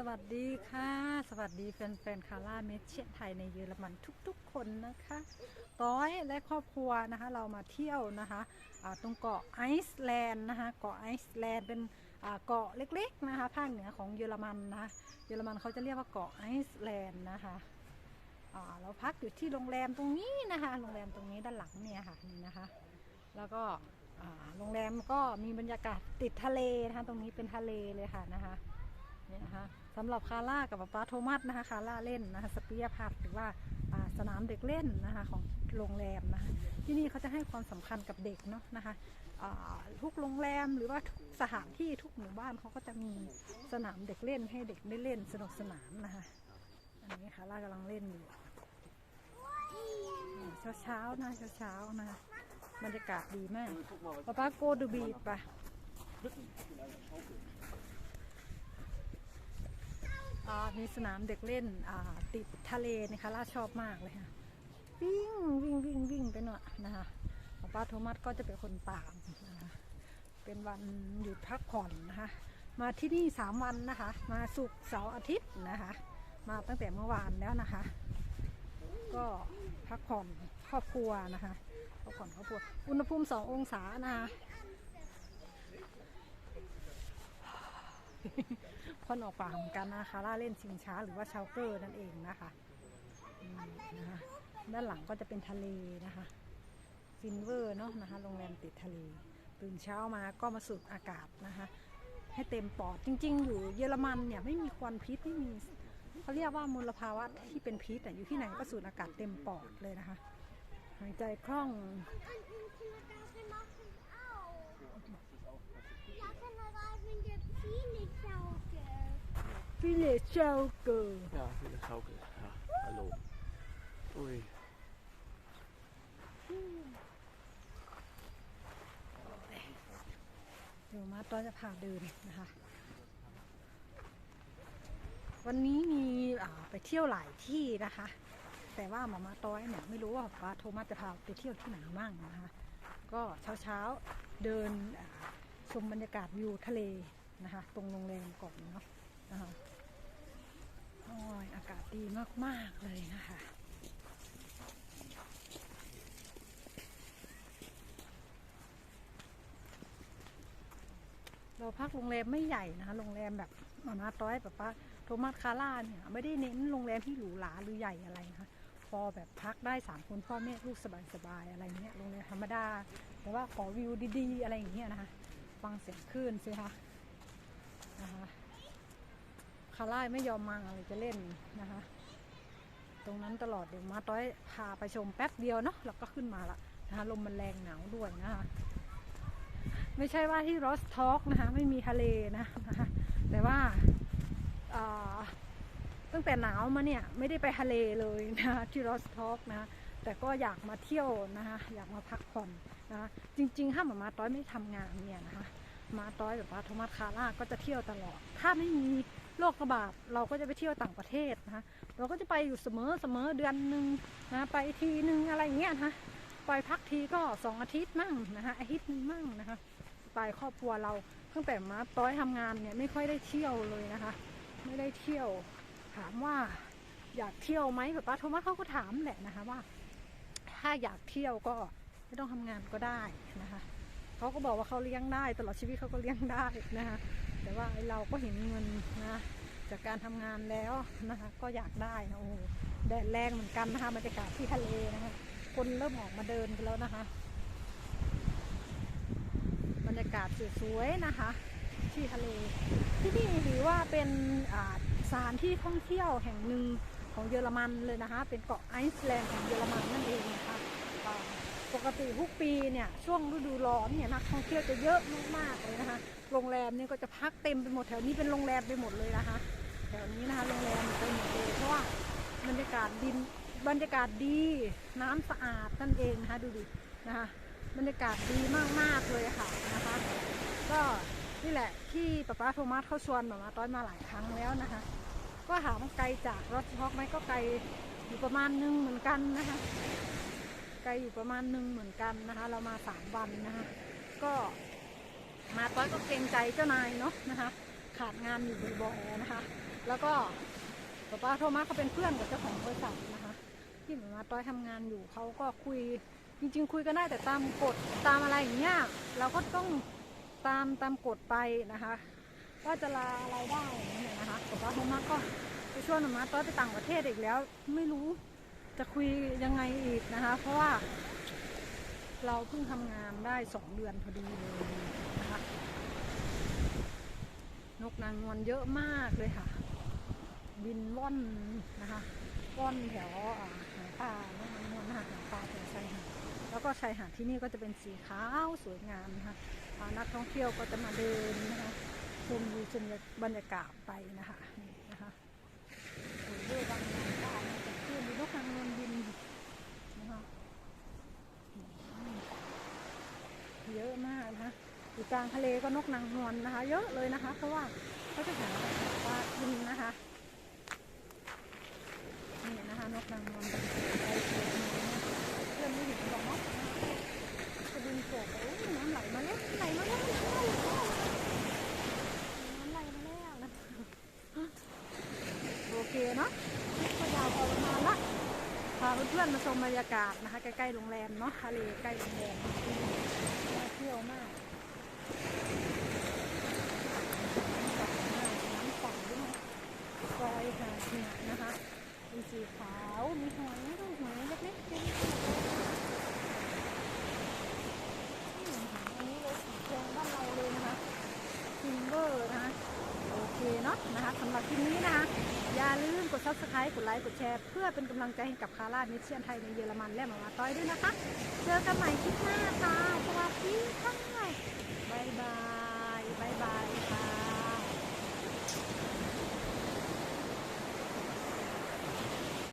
สวัสดีค่ะ สวัสดีแฟนๆคาร่าเมเชียนไทยในเยอรมันทุกๆคนนะคะต้อยและครอบครัวนะคะเรามาเที่ยวนะคะอ่าตรงเกาะไอซ์แลนด์นะคะเกาะไอซ์แลนด์เป็นเกาะเล็กๆนะคะภาคเหนือของเยอรมันนะคะเยอรมันเขาจะเรียกว่าเกาะไอซ์แลนด์นะคะเราพักอยู่ที่โรงแรมตรงนี้นะคะโรงแรมตรงนี้ด้านหลังเนี่ยค่ะนี่นะคะแล้วก็โรงแรมก็มีบรรยากาศติดทะเลนะคะตรงนี้เป็นทะเลเลยค่ะนะคะเนี่ยนะคะ สำหรับคาร่ากับป๊าโทมัสนะคะคาร่าเล่นนะคะสเปียร์พาร์คหรือว่าสนามเด็กเล่นนะคะของโรงแรมนะคะที่นี่เขาจะให้ความสำคัญกับเด็กเนาะนะคะทุกโรงแรมหรือว่าทุกสถานที่ทุกหมู่บ้านเขาก็จะมีสนามเด็กเล่นให้เด็กได้เล่นสนุกสนานนะคะอันนี้คาร่ากำลังเล่นอยู่เช้าเช้าๆนะเช้าเช้าๆนะคะบรรยากาศดีมากป๊าป๊าโกดูบีปะอ่า มีสนามเด็กเล่นติดทะเลนะคะล่าชอบมากเลยค่ะ วิ่งวิ่งวิ่งวิ่งไปหน่อยนะคะป้าโทมัสก็จะเป็นคนตามเป็นวันหยุดพักผ่อนนะคะ มาที่นี่สามวันนะคะ มาศุกเสาร์อาทิตย์นะคะ มาตั้งแต่เมื่อวานแล้วนะคะ ก็พักผ่อนครอบครัวนะคะพักผ่อนครอบครัว อุณหภูมิสององศานะคะ ควันออกปากเหมือนกันนะคะล่าเล่นชิงช้าหรือว่าชาวเกอร์นั่นเองนะคะนะคะด้านหลังก็จะเป็นทะเลนะคะฟินเวอร์เนาะนะคะโรงแรมติดทะเล ตื่นเช้ามาก็มาสูดอากาศนะคะให้เต็มปอดจริง ๆ อยู่เยอรมันเนี่ยไม่มีควันพิษไม่มีเขาเรียกว่ามลภาวะที่เป็นพิษแต่อยู่ที่ไหนก็สูดอากาศเต็มปอดเลยนะคะ หายใจคล่อง ฟิเลเชลเกอร์ Ja, wieder Schaukel. Ja, hallo. Ui. เดี๋ยวมาต้อยจะพาเดินนะคะ วันนี้มีอ่าไปเที่ยวหลายที่นะคะ แต่ว่าหมามาต้อยเนี่ยไม่รู้ว่าป้าโทมัสจะพาไปเที่ยวที่ไหนมั่งนะคะ ก็เช้าเช้าๆเดินอ่าชมบรรยากาศวิวทะเลนะคะ ตรงโรงแรมก่อนเนาะนะคะโอ้ยอากาศดีมาก ๆ เลยนะคะเราพักโรงแรมไม่ใหญ่นะคะโรงแรมแบบมามาต้อยแบบว่าโทมัสคาร่าเนี่ยไม่ได้เน้นโรงแรมที่หรูหราหรือใหญ่อะไรนะคะพอแบบพักได้สามคนพ่อแม่ลูกสบายๆอะไรเงี้ยโรงแรมธรรมดาแต่ว่าขอวิวดีๆ อะไรอย่างเงี้ยนะคะ ฟังเสียงคลื่นสิคะนะคะ คาร่าไม่ยอมมาเลยจะเล่นนะคะ ตรงนั้นตลอดเดี๋ยวมาต้อยพาไปชมแป๊บเดียวเนาะแล้วก็ขึ้นมาละนะคะลมมันแรงหนาวด้วยนะคะ ไม่ใช่ว่าที่รอสทอกนะคะไม่มีทะเลนะนะคะแต่ว่าตั้งแต่หนาวมาเนี่ยไม่ได้ไปทะเลเลยนะคะที่รอสทอกนะแต่ก็อยากมาเที่ยวนะคะอยากมาพักผ่อนนะะจริงๆถ้าหมามาต้อยไม่ทำงานเนี่ยนะคะมาต้อยแบบว่าโทมัสคาร่าก็จะเที่ยวตลอด ถ้าไม่มี โรคระบาดเราก็จะไปเที่ยวต่างประเทศนะคะเราก็จะไปอยู่เสมอเสมอเดือนหนึ่งนะไปทีหนึ่งอะไรอย่างเงี้ยนะคะไปพักทีก็สองอาทิตย์มั่งนะคะอาทิตย์นึงมั่งนะคะไปครอบครัวเราตั้งแต่มาต้อยทำงานเนี่ยไม่ค่อยได้เที่ยวเลยนะคะ ไม่ได้เที่ยว ถามว่าอยากเที่ยวไหมแบบป้าโทมัสเขาก็ถามแหละนะคะว่า ถ้าอยากเที่ยวก็ไม่ต้องทำงานก็ได้นะคะเขาก็บอกว่าเขาเลี้ยงได้ ตลอดชีวิตเขาก็เลี้ยงได้นะคะ แต่ว่าเราก็เห็นเงินนะ จากการทำงานแล้วนะคะ ก็อยากได้นะโอ้แดดแรงเหมือนกันนะคะบรรยากาศที่ทะเลนะคะ คนเริ่มออกมาเดินกันแล้วนะคะ บรรยากาศสวยๆนะคะ ที่ทะเล ที่นี่ถือว่าเป็นสถานที่ท่องเที่ยวแห่งหนึ่งของเยอรมันเลยนะคะ เป็นเกาะไอซ์แลนด์ของเยอรมันนั่นเองนะ ปกติทุกปีเนี่ยช่วงฤดูร้อนเนี่ยนักท่องเที่ยวจะเยอะมากๆเลยนะคะ โรงแรมเนี่ยก็จะพักเต็มไปหมดแถวนี้เป็นโรงแรมไปหมดเลยนะคะ แถวนี้นะคะโรงแรมไปหมดเลยเพราะว่าบรรยากาศดินบรรยากาศดีน้ำสะอาดนั่นเองนะคะดูดินะคะบรรยากาศดีมากๆเลยค่ะนะคะ ก็นี่แหละที่ป้าป้าโทมัสเขาชวนมามาต้อยมาหลายครั้งแล้วนะคะ ก็ถามว่าไกลจากรถช็อกไหมก็ไกลอยู่ประมาณนึงเหมือนกันนะคะ กลอยู่ประมาณหนึ่งเหมือนกันนะคะ เรามาสามวันนะคะก็มาต้อยก็เกรงใจเจ้านายเนาะนะคะ ขาดงานอยู่บ่อยๆนะคะ แล้วก็ป๊าป้าโทมัสเขาเป็นเพื่อนกับเจ้าของบริษัทนะคะ ที่เหมามาต้อยทำงานอยู่เขาก็คุยจริง ๆ คุยกันได้แต่ตามกฎตามอะไรอย่างเงี้ยเราก็ต้องตามตามกฎไปนะคะว่าจะลาอะไรได้อย่างเงี้ยนะคะป๊าป้าโทมัสก็ไปชวนหมามาต้อยไปต่างประเทศอีกแล้ว ไม่รู้ จะคุยยังไงอีกนะคะ เพราะว่า เราเพิ่งทำงานได้สองเดือนพอดีเลยนะคะนกนางนวลเยอะมากเลยค่ะ บินว่อนนะคะว่อนแถวหางปลานกนางนวลนหางปลาแถวชายหาดแล้วก็ชายหาดที่นี่ก็จะเป็นสีขาวสวยงามนะคะนักท่องเที่ยวก็จะมาเดินนะคะชมวิวชมบรรยากาศไปนะคะนี่นะคะด้วยบางางนวลบินนะคะเยอะมากนะคะอยู่กลางทะเลก็นกนางนวลนะคะ เยอะเลยนะคะ เพราะว่าเขาจะหาปลากินนะคะนี่นะคะนกนางนวลเป็นไปเกิดมาเนี่ยเพื่อนไม่เห็นหรอกเนาะจะบินโฉบไปโอ้น้ำไหลมาแล้วไหลมาแล้วน้ำไหลมาแล้วน้ำไหลมาแล้วนะโอเคเนาะคลิปก็ยาวพอประมาณละ พาเพื่ อนๆมาชมบรรยากาศนะคะ ใกล้ๆโรงแรมเนาะทะเลใกล้โรงแรมน่าเที่ยวมากน้ำใสด้วยนะซอยหาดเนี่ยนะคะมีสีขาวมีหอยด้วยหอยเล็กๆเป็นอันนี้เลยสีแดงบ้านเราเลยนะคะซิมเบอร์นะคะโอเคเนาะนะคะสำหรับคลิปนี้นะคะ อย่าลืมกดซับสไครต์กดไลค์ กดแชร์ เพื่อเป็นกำลังใจให้กับคาร่ามิเชียนไทยในเยอรมันและหมามาต้อยด้วยนะคะ เจอกันใหม่คลิปหน้าค่ะ สวัสดีค่ะบายบายบายบายค่ะ